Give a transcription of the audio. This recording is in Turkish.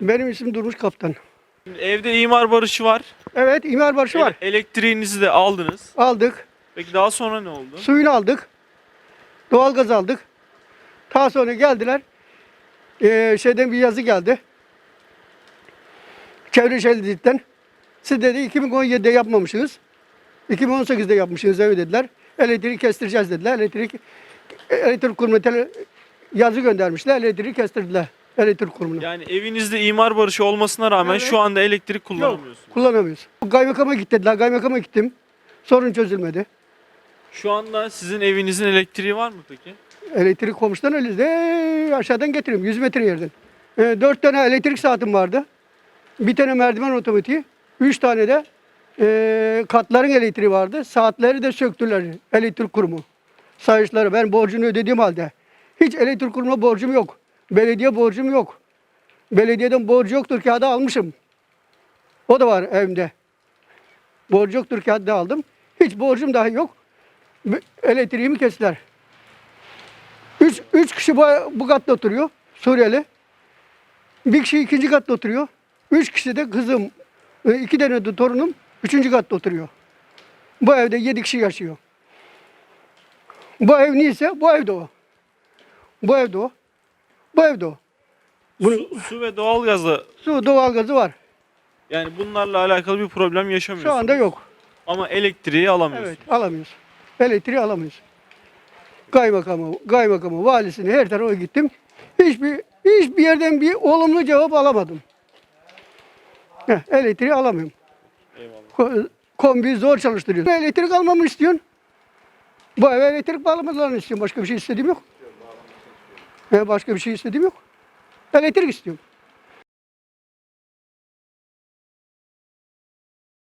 Benim isim Durmuş Kaptan. Şimdi evde imar barışı var. Evet imar barışı var. Ele- Elektriğinizi de aldınız. Aldık. Peki daha sonra ne oldu? Suyunu aldık. Doğalgaz aldık. Daha sonra geldiler. Ee, şeyden bir yazı geldi. Çevre Şehircilik'ten. Siz dedi 2017'de yapmamışsınız. 2018'de yapmışsınız evet dediler. Elektriği kestireceğiz dediler. Elektrik elektrik kurulu tele- yazı göndermişler. Elektriği kestirdiler. Elektrik kurumuna. Yani evinizde imar barışı olmasına rağmen Evet. şu anda elektrik Yok, kullanamıyorsunuz. kullanamıyoruz. Kaymakama git dediler. Kaymakama gittim. Sorun çözülmedi. Şu anda sizin evinizin elektriği var mı peki? Elektrik komşudan öyle de aşağıdan getiriyorum 100 metre yerden. E, 4 tane elektrik saatim vardı. Bir tane merdiven otomatiği. 3 tane de e, katların elektriği vardı. Saatleri de söktüler elektrik kurumu. Sayışları ben borcunu ödediğim halde. Hiç elektrik kurumuna borcum yok. Belediye borcum yok. Belediyeden borcu yoktur kağıdı almışım. O da var evimde. Borcu yoktur kağıdı aldım. Hiç borcum dahi yok. Elektriğimi kestiler. Üç, üç kişi bu, bu katta oturuyor. Suriyeli. Bir kişi ikinci katta oturuyor. Üç kişi de kızım, iki tane de torunum üçüncü katta oturuyor. Bu evde yedi kişi yaşıyor. Bu ev neyse bu evde o. Bu evde o. Bu evde o. Bunu, Su, su ve doğalgazla su doğalgazı var. yani bunlarla alakalı bir problem yaşamıyorsunuz. Şu anda yok. Ama elektriği alamıyorsunuz. Evet alamıyoruz. Elektriği alamıyoruz. Kaymakamı, kaymakamı, valisine her tarafa gittim. Hiçbir hiçbir yerden bir olumlu cevap alamadım. Heh, elektriği alamıyorum. Eyvallah. Ko- Kombiyi zor çalıştırıyorsun. Elektrik almamı istiyorsun. Bu eve elektrik bağlamalarını istiyorum. Başka bir şey istediğim yok. He, başka bir şey istediğim yok. Elektrik istiyorum.